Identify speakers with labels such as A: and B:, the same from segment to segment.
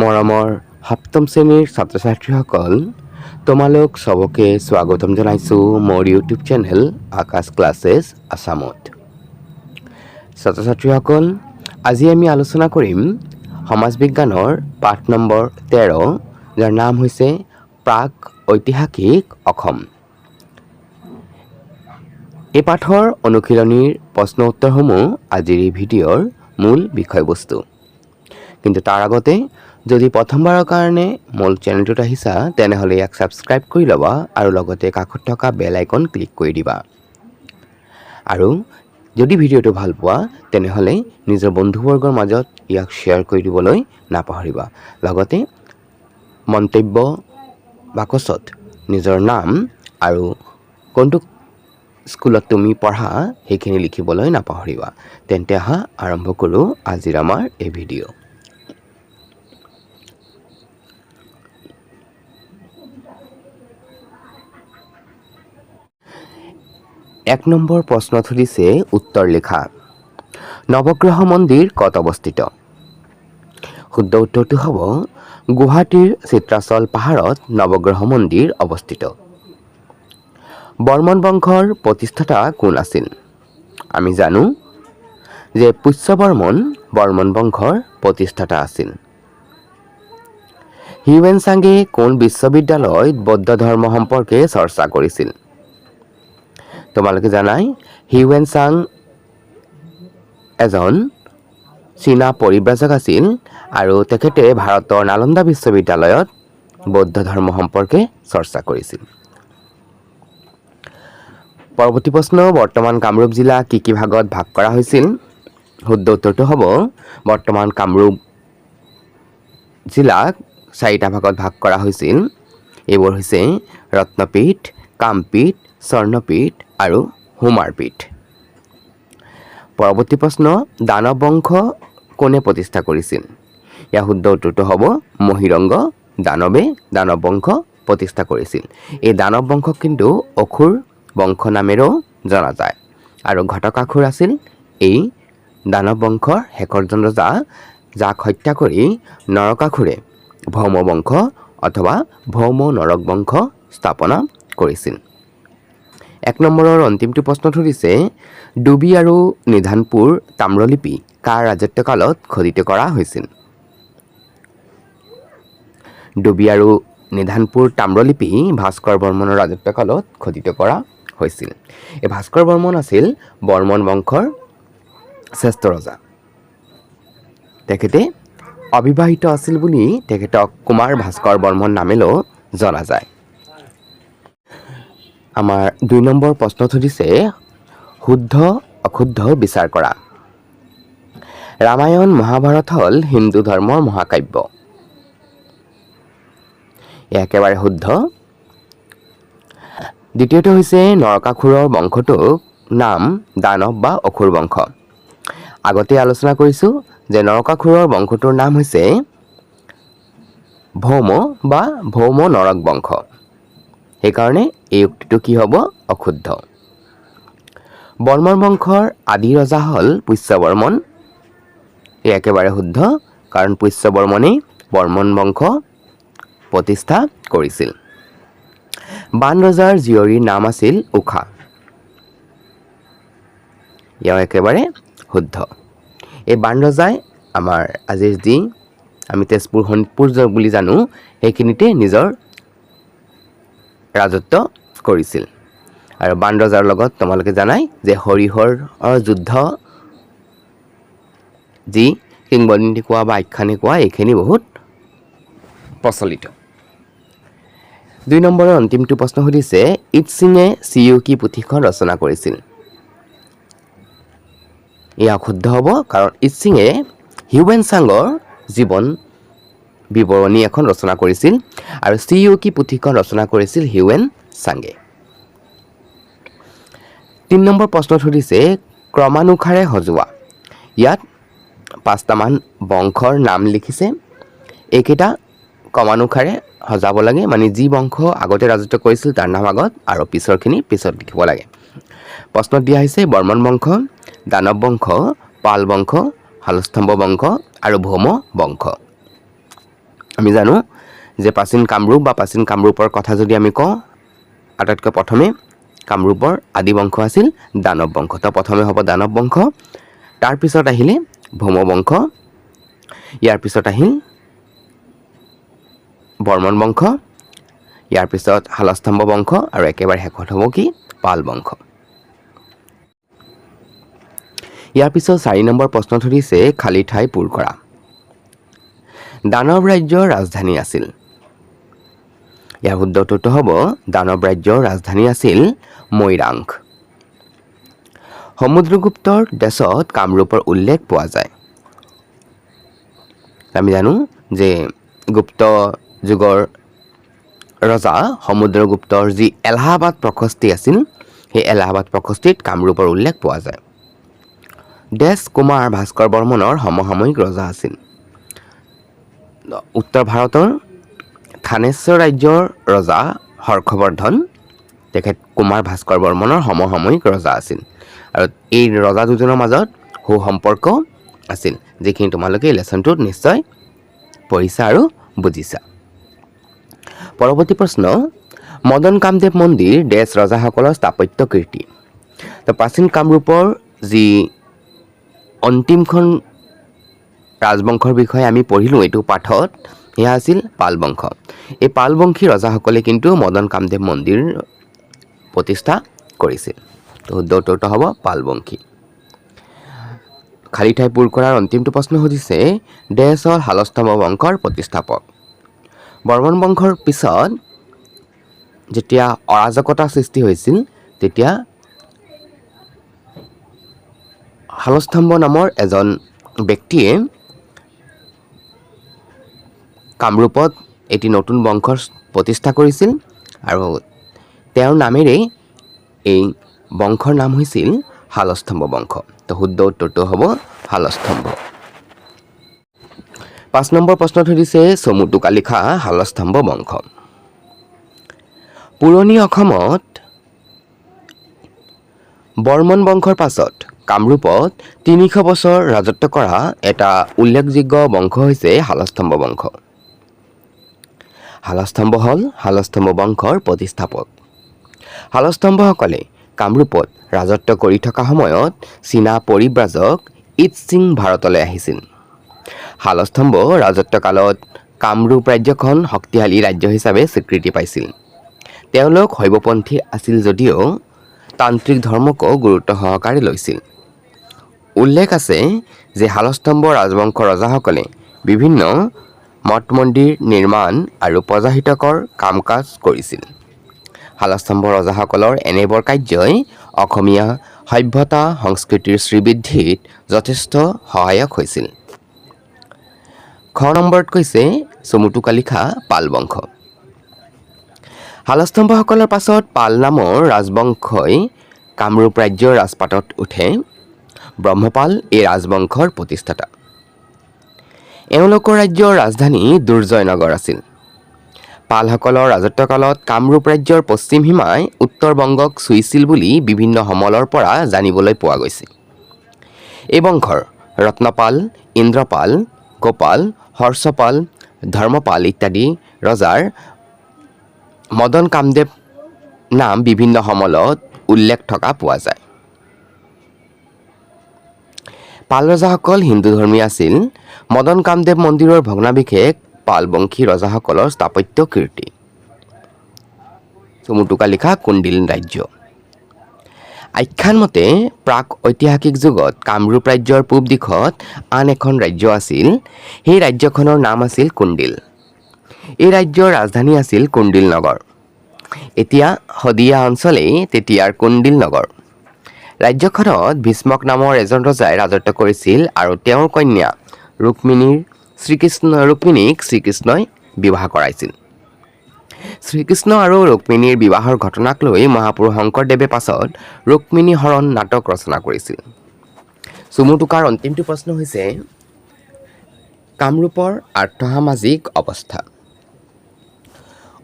A: মৰমৰ সপ্তম শ্ৰেণীৰ ছাত্ৰ ছাত্ৰীসকল তোমালোক চবকে স্বাগতম জনাইছোঁ মোৰ ইউটিউব চেনেল আকাশ ক্লাছেছ আছামত ছাত্ৰ ছাত্ৰীসকল আজি আমি আলোচনা কৰিম সমাজ বিজ্ঞানৰ পাঠ নম্বৰ তেৰ, যাৰ নাম হৈছে প্ৰাক ঐতিহাসিক অসম। এই পাঠৰ অনুশীলনীৰ প্ৰশ্ন উত্তৰসমূহ আজিৰ এই ভিডিঅ'ৰ মূল বিষয়বস্তু। কিন্তু তাৰ আগতে যদি প্ৰথমবাৰৰ কাৰণে মোৰ চেনেলটোত আহিছা, তেনেহ'লে ইয়াক ছাবস্ক্ৰাইব কৰি ল'বা আৰু লগতে কাষত থকা বেল আইকন ক্লিক কৰি দিবা। আৰু যদি ভিডিঅ'টো ভালো পোৱা, তেনেহ'লে নিজৰ বন্ধুবৰ্গৰ মাজত ইয়াক শ্বেয়াৰ কৰি দিবলৈ নাপাহৰিবা। লগতে মন্তব্য বাকচত নিজৰ নাম আৰু কোনটো স্কুলত তুমি পঢ়া, সেইখিনি লিখিবলৈ নাপাহৰিবা। তেন্তে আহা, আৰম্ভ কৰোঁ আজিৰ আমাৰ এই ভিডিঅ' এক নম্বৰ প্ৰশ্নত সুধিছে উত্তৰ লিখা নৱগ্ৰহ মন্দিৰ ক'ত অৱস্থিত শুদ্ধ উত্তৰটো হ'ব গুৱাহাটীৰ চিত্ৰাচল পাহাৰত নৱগ্ৰহ মন্দিৰ অৱস্থিত বৰ্মন বংশৰ প্ৰতিষ্ঠাতা কোন আছিল? আমি জানো যে পুষ্যবৰ্মন বৰ্মন বংশৰ প্ৰতিষ্ঠাতা আছিল। হিউৱেন কোন বিশ্ববিদ্যালয়ত বৌদ্ধ ধৰ্ম সম্পৰ্কে চৰ্চা কৰিছিল? তোমালোকে জানাই হিউৱেন চাং এজন চীনা পৰিব্ৰাজক আছিল আৰু তেখেতে ভাৰতৰ নালন্দা বিশ্ববিদ্যালয়ত বৌদ্ধ ধৰ্ম সম্পৰ্কে চৰ্চা কৰিছিল। পৰৱৰ্তী প্ৰশ্ন, বৰ্তমান কামৰূপ জিলা কি কি ভাগত ভাগ কৰা হৈছিল? শুদ্ধ উত্তৰটো হ'ব, বৰ্তমান কামৰূপ জিলাক চাৰিটা ভাগত ভাগ কৰা হৈছিল। এইবোৰ হৈছে ৰত্নপীঠ, কামপীঠ স্বৰ্ণপীঠ আৰু হোমাৰপীঠ। পৰৱৰ্তী প্ৰশ্ন দানৱ বংশ কোনে প্ৰতিষ্ঠা কৰিছিল? ইয়াৰ শুদ্ধ উত্তৰটো হ'ব মহিৰংগ দানৱে দানৱ বংশ প্ৰতিষ্ঠা কৰিছিল। এই দানৱ বংশক কিন্তু অসুৰ বংশ নামেৰেও জনা যায়। আৰু ঘটকাসুৰ আছিল এই দানৱ বংশৰ শেষৰজন ৰজা, যাক হত্যা কৰি নৰকাসুৰে ভৌম বংশ অথবা ভৌম নৰক বংশ স্থাপনা কৰিছিল। এক নম্বৰৰ অন্তিমটো প্ৰশ্ন সুধিছে, ডুবি আৰু নিধানপুৰ তাম্ৰলিপি কাৰ ৰাজত্বকালত খোদিত কৰা হৈছিল? ডুবি আৰু নিধানপুৰ তাম্ৰলিপি ভাস্কৰ বৰ্মনৰ ৰাজত্বকালত খোদিত কৰা হৈছিল। এই ভাস্কৰ বৰ্মন আছিল বৰ্মন বংশৰ শ্ৰেষ্ঠ ৰজা। তেখেতে অবিবাহিত আছিল বুলি তেখেতক কুমাৰ ভাস্কৰ বৰ্মন নামেৰেও জনা যায়। আমাৰ দুই নম্বৰ প্ৰশ্নত সুধিছে শুদ্ধ, অশুদ্ধ বিচাৰ কৰা। ৰামায়ণ মহাভাৰত হ'ল হিন্দু ধৰ্মৰ মহাকাব্য। এয়া একেবাৰে শুদ্ধ। দ্বিতীয়টো হৈছে নৰকাসুৰৰ বংশটোক নাম দানৱ বা অসুৰ বংশ। আগতে আলোচনা কৰিছোঁ যে নৰকাসুৰৰ বংশটোৰ নাম হৈছে ভৌম বা ভৌম নৰক বংশ। সেইকাৰণে এই উক্তিটো কি হ'ব? অশুদ্ধ বৰ্মন বংশৰ আদি ৰজা হ'ল পুষ্যবৰ্মন। এই একেবাৰে শুদ্ধ, কাৰণ পুষ্যবৰ্মনেই বৰ্মন বংশ প্ৰতিষ্ঠা কৰিছিল। বান ৰজাৰ জীয়ৰীৰ নাম আছিল উষা ইয়াও একেবাৰে শুদ্ধ। এই বান ৰজাই আমাৰ আজিৰ যি আমি তেজপুৰ, শোণিতপুৰ বুলি জানো, সেইখিনিতে নিজৰ ৰাজত্ব কৰিছিল। আৰু বান ৰজাৰ লগত তোমালোকে জানাই যে হৰিহৰ যুদ্ধ, যি কিংবদন্তি কোৱা বা আখ্যানে কোৱা, এইখিনি বহুত প্ৰচলিত। দুই নম্বৰৰ অন্তিমটো প্ৰশ্ন সুধিছে ইট সিঙে চিউকি পুথিখন ৰচনা কৰিছিল। এয়া শুদ্ধ হ'ব, কাৰণ ইট সিঙে হিউৱেন চাঙৰ জীৱন বিৱৰণী এখন ৰচনা কৰিছিল আৰু চিউকি পুথিখন ৰচনা কৰিছিল হিউৱেন চাঙে তিনি নম্বৰ প্ৰশ্নত সুধিছে, ক্ৰমানুসাৰে সজোৱা, ইয়াত পাঁচটামান বংশৰ নাম লিখিছে, এইকেইটা ক্ৰমানুসাৰে সজাব লাগে মানে যি বংশ আগতে ৰাজত্ব কৰিছিল তাৰ নাম আগত আৰু পিছৰখিনি পিছত লিখিব লাগে। প্ৰশ্নত দিয়া হৈছে, বৰ্মন বংশ, দানৱ বংশ, পাল বংশ শালস্তম্ভ বংশ আৰু ভৌম বংশ। আমি জানো যে প্ৰাচীন কামৰূপ বা প্ৰাচীন কামৰূপৰ কথা যদি আমি কওঁ, আটাইতকৈ প্ৰথমে কামৰূপৰ আদি বংশ আছিল দানৱ বংশ। তো প্ৰথমে হ'ব দানৱ বংশ তাৰপিছত আহিলে ভৌম বংশ, ইয়াৰ পিছত আহিল বৰ্মন বংশ, ইয়াৰ পিছত শালস্তম্ভ বংশ আৰু একেবাৰে শেষত হ'ব কি? পাল বংশ। ইয়াৰ পিছত চাৰি নম্বৰ প্ৰশ্ন সুধিছে খালী ঠাই পূৰ কৰা। দানৱ ৰাজ্যৰ ৰাজধানী আছিল। ইয়াৰ শুদ্ধ হ'ব দানৱ ৰাজ্যৰ ৰাজধানী আছিল মৈৰাংক। সমুদ্ৰগুপ্তৰ দেশত কামৰূপৰ উল্লেখ পোৱা যায়। আমি জানো যে গুপ্ত যুগৰ ৰজা সমুদ্ৰগুপ্তৰ যি এলাহাবাদ প্ৰশস্তি আছিল, সেই এলাহাবাদ প্ৰশস্তিত কামৰূপৰ উল্লেখ পোৱা যায়। দেশ কুমাৰ ভাস্কৰ বৰ্মনৰ সমসাময়িক ৰজা আছিল। উত্তৰ ভাৰতৰ থানেশ্বৰ ৰাজ্যৰ ৰজা হৰ্ষবৰ্ধন, তেখেত কুমাৰ ভাস্কৰ বৰ্মনৰ সমসাময়িক ৰজা আছিল। আৰু এই ৰজা দুজনৰ মাজত সু সম্পৰ্ক আছিল, যিখিনি তোমালোকে এই লেচনটোত নিশ্চয় পঢ়িছা আৰু বুজিছা। পৰৱৰ্তী প্ৰশ্ন, মদন কামদেৱ মন্দিৰ দেশ ৰজাসকলৰ স্থাপত্য কীৰ্তি। তো প্ৰাচীন কামৰূপৰ যি অন্তিমখন ৰাজবংশৰ বিষয়ে আমি পঢ়িলোঁ এইটো পাঠত। সেয়া আছিল পাল বংশ এই পালবংশী ৰজাসকলে কিন্তু মদন কামদেৱ মন্দিৰ প্ৰতিষ্ঠা কৰিছিল। তো শুদ্ধ হ'ব পালবংশী। খালী ঠাই পূৰ কৰাৰ অন্তিমটো প্ৰশ্ন সুধিছে ডেছ হ'ল শালস্তম্ভ বংশৰ প্ৰতিষ্ঠাপক। বৰ্মন বংশৰ পিছত যেতিয়া অৰাজকতা সৃষ্টি হৈছিল, তেতিয়া শালস্তম্ভ নামৰ এজন ব্যক্তিয়ে কামৰূপত এটি নতুন বংশৰ প্ৰতিষ্ঠা কৰিছিল আৰু তেওঁৰ নামেৰেই এই বংশৰ নাম হৈছিল শালস্তম্ভ বংশ। তো শুদ্ধ উত্তৰটো হ'ব শালস্তম্ভ পাঁচ নম্বৰ প্ৰশ্নত সুধিছে চমুটোকা লিখা শালস্তম্ভ বংশ। পুৰণি অসমত বৰ্মন বংশৰ পাছত কামৰূপত তিনিশ বছৰ ৰাজত্ব কৰা এটা উল্লেখযোগ্য বংশ হৈছে শালস্তম্ভ বংশ। শালস্তম্ভ হ'ল শালস্তম্ভ বংশৰ প্ৰতিষ্ঠাপক শালস্তম্ভসকলে কামৰূপত ৰাজত্ব কৰি থকা সময়ত চীনা পৰিব্ৰাজক ইট সিং ভাৰতলৈ আহিছিল। শালস্তম্ভ ৰাজত্বকালত কামৰূপ ৰাজ্যখন শক্তিশালী ৰাজ্য হিচাপে স্বীকৃতি পাইছিল। তেওঁলোক শৈৱপন্থী আছিল যদিও তান্ত্ৰিক ধৰ্মকো গুৰুত্ব সহকাৰে লৈছিল। উল্লেখ আছে যে শালস্তম্ভ ৰাজবংশ ৰজাসকলে বিভিন্ন মঠ মন্দিৰ নিৰ্মাণ আৰু প্ৰজাহিতকৰ কাম কাজ কৰিছিল। শালস্তম্ভ ৰজাসকলৰ এনেবোৰ কাৰ্যই অসমীয়া সভ্যতা সংস্কৃতিৰ শ্ৰীবৃদ্ধিত যথেষ্ট সহায়ক হৈছিল। খ নম্বৰত কৈছে চমুটোকা লিখা পাল বংশ শালস্তম্ভসকলৰ পাছত পাল নামৰ ৰাজবংশই কামৰূপ ৰাজ্যৰ ৰাজপাটত উঠে। ব্ৰহ্মপাল এই ৰাজবংশৰ প্ৰতিষ্ঠাতা। এওঁলোকৰ ৰাজ্যৰ ৰাজধানী দুৰ্জয়নগৰ আছিল। পালসকলৰ ৰাজত্বকালত কামৰূপ ৰাজ্যৰ পশ্চিম সীমাই উত্তৰ বংগক চুইছিল বুলি বিভিন্ন সমলৰ পৰা জানিবলৈ পোৱা গৈছে। এই বংশৰ ৰত্নপাল, ইন্দ্ৰপাল, গোপাল, হৰ্ষপাল, ধৰ্মপাল ইত্যাদি ৰজাৰ মদন কামদেৱ নাম বিভিন্ন সমলত উল্লেখ থকা পোৱা যায়। পাল ৰজাসকল হিন্দু ধৰ্মী আছিল। মদন কামদেৱ মন্দিৰৰ ভগ্নাভিষেক, পালবংশী ৰজাসকলৰ স্থাপত্য কীৰ্তি। চমুটোকা লিখা কুণ্ডিল ৰাজ্য। আখ্যান মতে প্ৰাক ঐতিহাসিক যুগত কামৰূপ ৰাজ্যৰ পূব দিশত আন এখন ৰাজ্য আছিল, সেই ৰাজ্যখনৰ নাম আছিল কুণ্ডিল। এই ৰাজ্যৰ ৰাজধানী আছিল কুণ্ডিল নগৰ। এতিয়া শদিয়া অঞ্চলেই তেতিয়াৰ কুণ্ডিল নগৰ। ৰাজ্যখনত ভীষ্মক নামৰ এজন ৰজাই ৰাজত্ব কৰিছিল আৰু তেওঁৰ কন্যা ৰুক্মিণীৰ শ্ৰীকৃষ্ণ ৰুক্মিণীক শ্ৰীকৃষ্ণই বিবাহ কৰাইছিল। শ্ৰীকৃষ্ণ আৰু ৰুক্মিণীৰ বিবাহৰ ঘটনাক লৈ মহাপুৰুষ শংকৰদেৱে পাছত ৰুক্মিণী হৰণ নাটক ৰচনা কৰিছিল। চুমুটোকাৰ অন্তিমটো প্ৰশ্ন হৈছে, কামৰূপৰ আৰ্থসামাজিক অৱস্থা।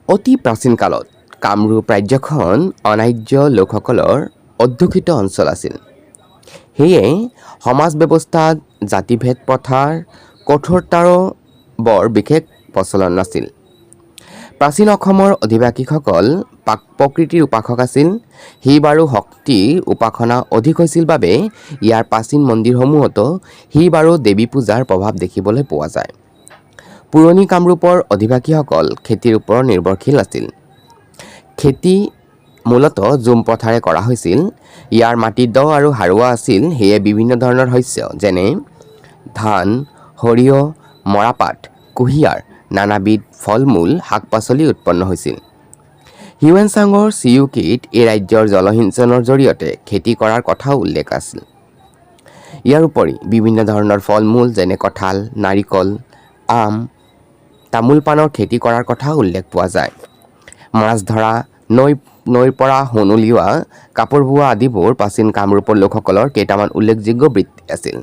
A: অতি প্ৰাচীন কালত কামৰূপ ৰাজ্যখন অনাৰ্য লোকসকলৰ অধ্যুষিত অঞ্চল আছিল। সেয়ে সমাজ ব্যৱস্থাত জাতিভেদ প্ৰথাৰ কঠোৰতাৰো বৰ বিশেষ প্ৰচলন নাছিল। প্ৰাচীন অসমৰ অধিবাসীসকল পাক প্ৰকৃতিৰ উপাসক আছিল। শিৱ আৰু শক্তিৰ উপাসনা অধিক হৈছিল বাবে ইয়াৰ প্ৰাচীন মন্দিৰসমূহতো শিৱ আৰু দেৱী পূজাৰ প্ৰভাৱ দেখিবলৈ পোৱা যায়। পুৰণি কামৰূপৰ অধিবাসীসকল খেতিৰ ওপৰত নিৰ্ভৰশীল আছিল। খেতি মূলত জুম পথাৰে কৰা হৈছিল। ইয়াৰ মাটি দ আৰু সাৰুৱা আছিল, সেয়ে বিভিন্ন ধৰণৰ শস্য যেনে ধান, সৰিয়হ, মৰাপাট, কুঁহিয়াৰ, নানাবিধ ফল মূল শাক পাচলি উৎপন্ন হৈছিল। হিউৱেন চাঙৰ চিউকিত এই ৰাজ্যৰ জলসিঞ্চনৰ জৰিয়তে খেতি কৰাৰ কথাও উল্লেখ আছিল। ইয়াৰ উপৰি বিভিন্ন ধৰণৰ ফল মূল যেনে কঁঠাল, নাৰিকল, আম, তামোল পাণৰ খেতি কৰাৰ কথাও উল্লেখ পোৱা যায়। মাছ ধৰা, নৈ নৈৰ পৰা সোণ উলিওৱা কাপোৰ বোৱা আদিবোৰ প্ৰাচীন কামৰূপৰ লোকসকলৰ কেইটামান উল্লেখযোগ্য বৃত্তি আছিল।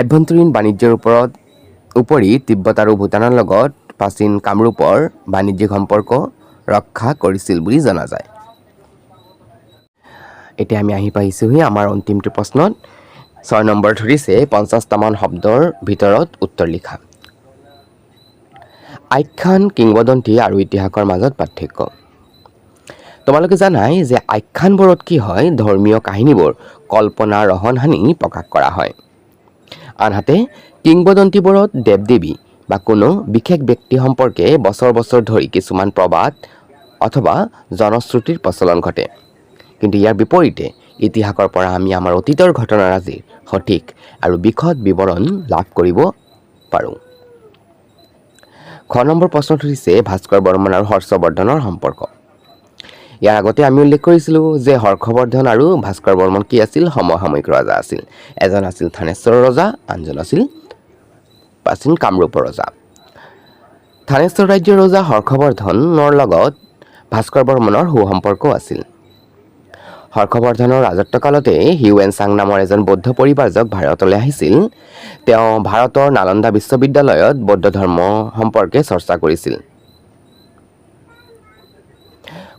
A: আভ্যন্তৰীণ বাণিজ্যৰ ওপৰত, উপৰি তিব্বত আৰু ভূটানৰ লগত প্ৰাচীন কামৰূপৰ বাণিজ্যিক সম্পৰ্ক ৰক্ষা কৰিছিল বুলি জনা যায়। এতিয়া আমি আহি পাইছোঁহি আমাৰ অন্তিমটো প্ৰশ্নত। ছয় নম্বৰ ধৰিছে পঞ্চাছটামান শব্দৰ ভিতৰত উত্তৰ লিখা। আখ্যান, কিংবদন্তি আৰু ইতিহাসৰ মাজত পাৰ্থক্য। তোমালোকে জানাই যে আখ্যানবোৰত কি হয় ধৰ্মীয় কাহিনীবোৰ কল্পনা ৰহন সানি প্ৰকাশ কৰা হয়। আনহাতে কিংবদন্তিবোৰত দেৱ দেৱী বা কোনো বিশেষ ব্যক্তি সম্পৰ্কে বছৰ বছৰ ধৰি কিছুমান প্ৰবাদ অথবা জনশ্ৰুতিৰ প্ৰচলন ঘটে। কিন্তু ইয়াৰ বিপৰীতে, ইতিহাসৰ পৰা আমি আমাৰ অতীতৰ ঘটনাৰাজিৰ সঠিক আৰু বিশদ বিৱৰণ লাভ কৰিব পাৰোঁ। খ নম্বৰ প্ৰশ্নটো হৈছে ভাস্কৰ বৰ্মন আৰু হৰ্ষবৰ্ধনৰ সম্পৰ্ক। ইয়াৰ আগতে আমি উল্লেখ কৰিছিলোঁ যে হৰ্ষবৰ্ধন আৰু ভাস্কৰ বৰ্মন কি আছিল? সমসাময়িক ৰজা আছিল। এজন আছিল থানেশ্বৰ ৰজা, আনজন আছিল প্ৰাচীন কামৰূপৰ ৰজা। থানেশ্বৰ ৰাজ্যৰ ৰজা হৰ্ষবৰ্ধনৰ লগত ভাস্কৰ বৰ্মনৰ সুসম্পৰ্ক আছিল। হৰ্ষবৰ্ধনৰ ৰাজত্বকালতে হিউৱেন চাং নামৰ এজন বৌদ্ধ পৰিব্ৰাজক ভাৰতলৈ আহিছিল। তেওঁ ভাৰতৰ নালন্দা বিশ্ববিদ্যালয়ত বৌদ্ধ ধৰ্ম সম্পৰ্কে চৰ্চা কৰিছিল।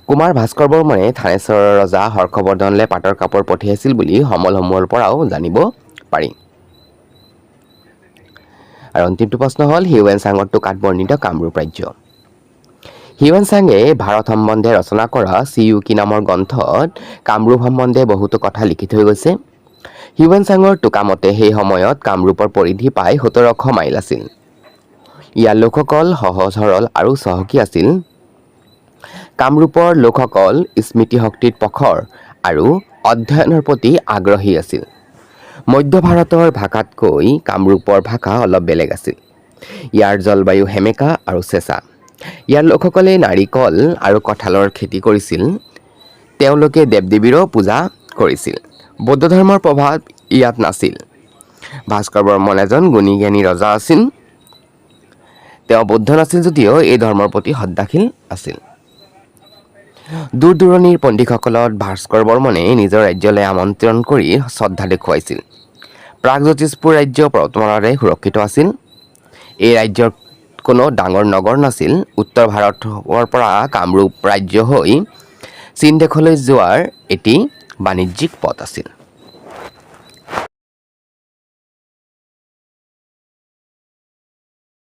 A: কুমাৰ ভাস্কৰ বৰ্মনে থানেশ্বৰৰ ৰজা হৰ্ষবৰ্ধনলৈ পাটৰ কাপোৰ পঠিয়াইছিল বুলি সমলসমূহৰ পৰাও জানিব পাৰি। আৰু অন্তিমটো প্ৰশ্ন হ'ল, হিউৱেন চাঙৰ টোকাত বৰ্ণিত কামৰূপ ৰাজ্য। হিউৱেন চাঙে ভাৰত সম্বন্ধে ৰচনা কৰা চি ইউকি নামৰ গ্ৰন্থত কামৰূপ সম্বন্ধে বহুতো কথা লিখি থৈ গৈছে। হিউৱেন চাঙৰ টোকামতে সেই সময়ত কামৰূপৰ পৰিধি প্ৰায় সোতৰশ মাইল আছিল। ইয়াৰ লোকসকল সহজ সৰল আৰু চহকী আছিল। কামৰূপৰ লোকসকল স্মৃতিশক্তিত প্ৰখৰ আৰু অধ্যয়নৰ প্ৰতি আগ্ৰহী আছিল। মধ্য ভাৰতৰ ভাষাতকৈ কামৰূপৰ ভাষা অলপ বেলেগ আছিল। ইয়াৰ জলবায়ু সেমেকা আৰু চেঁচা। ইয়াৰ লোকসকলে নাৰিকল আৰু কঁঠালৰ খেতি কৰিছিল। তেওঁলোকে দেৱ দেৱীৰো পূজা কৰিছিল। বৌদ্ধ ধৰ্মৰ প্ৰভাৱ ইয়াত নাছিল। ভাস্কৰ বৰ্মন এজন গুণী জ্ঞানী ৰজা আছিল। তেওঁ বৌদ্ধ নাছিল যদিও এই ধৰ্মৰ প্ৰতি সদ্দাশীল আছিল। দূৰ দূৰণিৰ পণ্ডিতসকলক ভাস্কৰ বৰ্মনে নিজৰ ৰাজ্যলৈ আমন্ত্ৰণ কৰি শ্ৰদ্ধা দেখুৱাইছিল। প্ৰাগজ্যোতিষপুৰ ৰাজ্য বৰ্তমানৰে সুৰক্ষিত আছিল। এই ৰাজ্যৰ কোনো ডাঙৰ নগৰ নাছিল। উত্তৰ ভাৰতৰ পৰা কামৰূপ ৰাজ্য হৈ চীন দেশলৈ যোৱাৰ এটি বাণিজ্যিক পথ আছিল।